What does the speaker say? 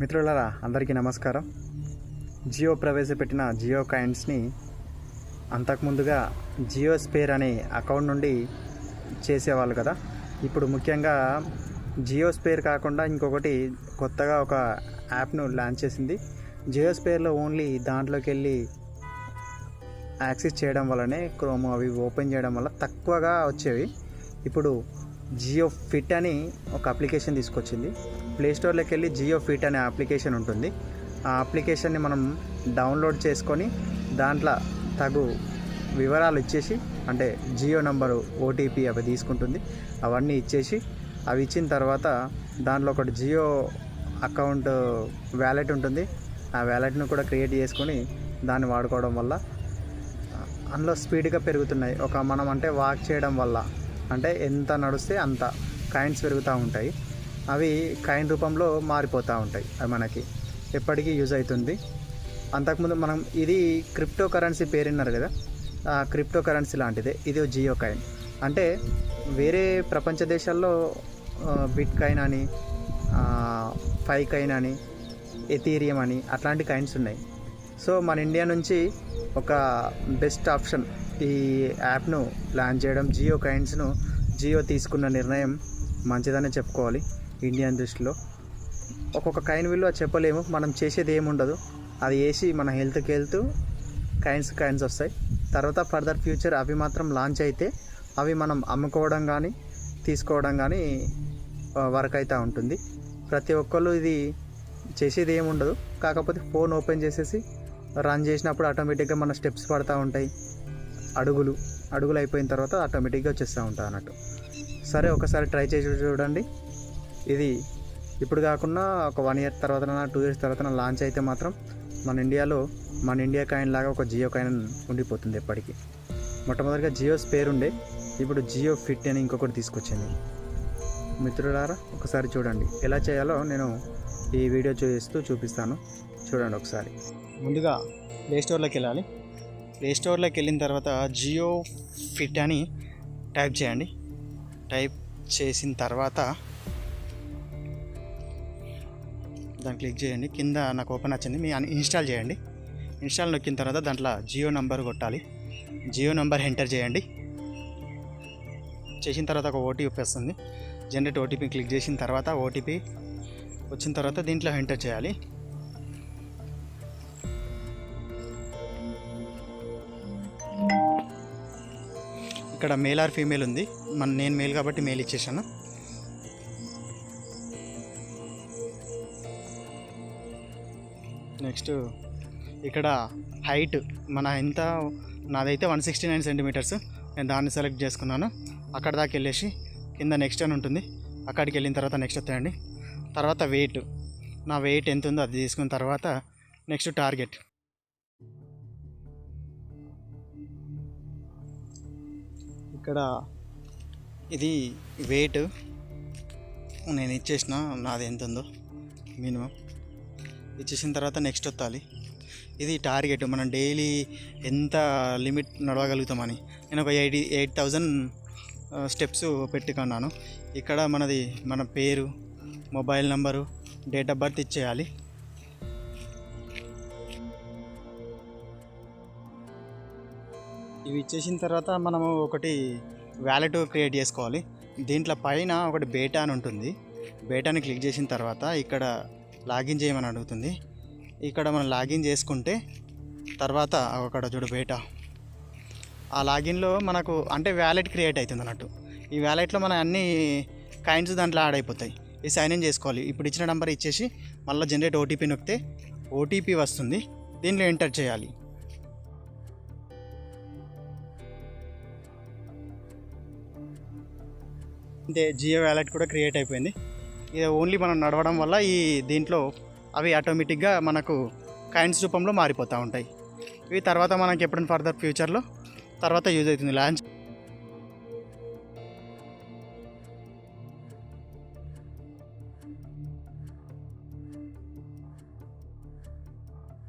మిత్రులారా అందరికీ నమస్కారం. జియో ప్రవేశపెట్టిన జియో కాయిన్స్ని అంతకుముందుగా జియో స్పేర్ అనే అకౌంట్ నుండి చేసేవాళ్ళు కదా. ఇప్పుడు ముఖ్యంగా జియో స్పేర్ కాకుండా ఇంకొకటి కొత్తగా ఒక యాప్ను లాంచ్ చేసింది. జియో స్పేర్లో ఓన్లీ దాంట్లోకి వెళ్ళి యాక్సెస్ చేయడం వల్లనే క్రోమ్ అవి ఓపెన్ చేయడం వల్ల తక్కువగా వచ్చేవి. ఇప్పుడు జియో ఫిట్ అని ఒక అప్లికేషన్ తీసుకొచ్చింది. ప్లే స్టోర్లోకి వెళ్ళి జియో ఫిట్ అనే అప్లికేషన్ ఉంటుంది. ఆ అప్లికేషన్ని మనం డౌన్లోడ్ చేసుకొని దాంట్లో తగు వివరాలు ఇచ్చేసి అంటే జియో నంబరు ఓటీపీ అవి తీసుకుంటుంది. అవన్నీ ఇచ్చేసి అవి ఇచ్చిన తర్వాత దాంట్లో ఒకటి జియో అకౌంట్ వ్యాలెట్ ఉంటుంది. ఆ వ్యాలెట్ను కూడా క్రియేట్ చేసుకొని దాన్ని వాడుకోవడం వల్ల అందులో స్పీడ్గా పెరుగుతున్నాయి. ఒక మనం అంటే వాక్ చేయడం వల్ల. అంటే ఎంత నడిస్తే అంత కాయిన్స్ పెరుగుతూ ఉంటాయి. అవి కాయిన్ రూపంలో మారిపోతూ ఉంటాయి అవి మనకి. ఎప్పటికీ యూజ్ అవుతుంది. అంతకుముందు మనం ఇది క్రిప్టో కరెన్సీ పేరున్నారు కదా. ఆ క్రిప్టో కరెన్సీ లాంటిదే. ఇది జియో కాయిన్. అంటే వేరే ప్రపంచ దేశాల్లో బిట్ కాయిన్ అని ఫై కాయిన్ అని ఎథీరియం అని అట్లాంటి కాయిన్స్ ఉన్నాయి. సో మన ఇండియా నుంచి ఒక బెస్ట్ ఆప్షన్ ఈ యాప్ను ప్లాన్ చేయడం జియో కాయిన్స్ను జియో తీసుకున్న నిర్ణయం మంచిదనే చెప్పుకోవాలి ఇండియన్ దృష్టిలో. ఒక్కొక్క కైన్ విలువ చెప్పలేము మనం చేసేది ఏముండదు. అది వేసి మన హెల్త్కి వెళ్తూ కాయిన్స్ కాయిన్స్ వస్తాయి. తర్వాత ఫర్దర్ ఫ్యూచర్ అవి మాత్రం లాంచ్ అయితే అవి మనం అమ్ముకోవడం కానీ తీసుకోవడం కానీ వర్క్ అవుతూ ఉంటుంది. ప్రతి ఒక్కళ్ళు ఇది చేసేది ఏముండదు. కాకపోతే ఫోన్ ఓపెన్ చేసేసి రన్ చేసినప్పుడు ఆటోమేటిక్గా మన స్టెప్స్ పడుతూ ఉంటాయి. అడుగులు అడుగులు అయిపోయిన తర్వాత ఆటోమేటిక్గా వచ్చేస్తూ ఉంటుంది అన్నట్టు. సరే ఒకసారి ట్రై చేసి చూడండి. ఇది ఇప్పుడు కాకుండా ఒక వన్ ఇయర్ తర్వాత టూ ఇయర్స్ తర్వాత లాంచ్ అయితే మాత్రం మన ఇండియాలో మన ఇండియా కాయిన్ లాగా ఒక జియో కాయిన్ ఉండిపోతుంది ఎప్పటికీ. మొట్టమొదటిగా జియో స్పేర్ ఉండే. ఇప్పుడు జియో ఫిట్ అని ఇంకొకటి తీసుకొచ్చింది మిత్రులారా ఒకసారి చూడండి. ఎలా చేయాలో నేను ఈ వీడియో చూపిస్తూ చూపిస్తాను. చూడండి ఒకసారి. ముందుగా ప్లే స్టోర్లోకి వెళ్ళాలి. ప్లే స్టోర్లోకి వెళ్ళిన తర్వాత జియో ఫిట్ అని టైప్ చేయండి. టైప్ చేసిన తర్వాత దాన్ని క్లిక్ చేయండి. కింద నాకు ఓపెన్ వచ్చింది మీ ఇన్స్టాల్ చేయండి. ఇన్స్టాల్ నొక్కిన తర్వాత దాంట్లో జియో నంబర్ కొట్టాలి. జియో నంబర్ ఎంటర్ చేయండి. చేసిన తర్వాత ఒక ఓటీపీ వస్తుంది. జనరేట్ ఓటీపీ క్లిక్ చేసిన తర్వాత ఓటీపీ వచ్చిన తర్వాత దీంట్లో ఎంటర్ చేయాలి. ఇక్కడ మేల్ ఆర్ ఫీమేల్ ఉంది. మన నేను మేల్ కాబట్టి మేల్ ఇచ్చేసాను నెక్స్ట్ ఇక్కడ హైట్ మన ఎంత నాదైతే వన్ సిక్స్టీ నైన్ సెంటీమీటర్స్ నేను దాన్ని సెలెక్ట్ చేసుకున్నాను. అక్కడ దాకా వెళ్ళేసి కింద నెక్స్ట్ అని ఉంటుంది. అక్కడికి వెళ్ళిన తర్వాత నెక్స్ట్ వస్తాయండి. తర్వాత వెయిట్ నా వెయిట్ ఎంత ఉందో అది తీసుకున్న తర్వాత నెక్స్ట్ టార్గెట్ ఇక్కడ ఇది వెయిట్ నేను ఇచ్చేసిన నాది ఎంత ఉందో మినిమం ఇచ్చేసిన తర్వాత నెక్స్ట్ వత్తాలి. ఇది టార్గెట్ మనం డైలీ ఎంత లిమిట్ నడవగలుగుతామని. నేను ఒక ఎయిటీ ఎయిట్ థౌజండ్ స్టెప్స్ పెట్టుకున్నాను. ఇక్కడ మనది మన పేరు mobile number date of birth ఇచ్చేయాలి. ఇవి ఇచ్చేసిన తర్వాత మనము ఒకటి వ్యాలెట్ క్రియేట్ చేసుకోవాలి. దీంట్లో పైన ఒకటి బేటా అని ఉంటుంది. బేటాని క్లిక్ చేసిన తర్వాత ఇక్కడ లాగిన్ చేయమని అడుగుతుంది. ఇక్కడ మనం లాగిన్ చేసుకుంటే తర్వాత అక్కడ చూడు బేటా. ఆ లాగిన్లో మనకు అంటే వ్యాలెట్ క్రియేట్ అవుతుంది అన్నట్టు. ఈ వ్యాలెట్లో మన అన్ని కాయిన్స్ దాంట్లో యాడ్ అయిపోతాయి. ఈ సైన్ ఇన్ చేసుకోవాలి. ఇప్పుడు ఇచ్చిన నెంబర్ ఇచ్చేసి మళ్ళీ జనరేట్ ఓటీపీ నొక్కితే ఓటీపీ వస్తుంది. దీంట్లో ఎంటర్ చేయాలి. అంటే జియో వ్యాలెట్ కూడా క్రియేట్ అయిపోయింది. ఇది ఓన్లీ మనం నడవడం వల్ల ఈ దీంట్లో అవి ఆటోమేటిక్గా మనకు కాయిన్స్ రూపంలో మారిపోతూ ఉంటాయి. ఇవి తర్వాత మనకి ఎప్పుడైనా ఫర్దర్ ఫ్యూచర్లో తర్వాత యూజ్ అవుతుంది. లాంచ్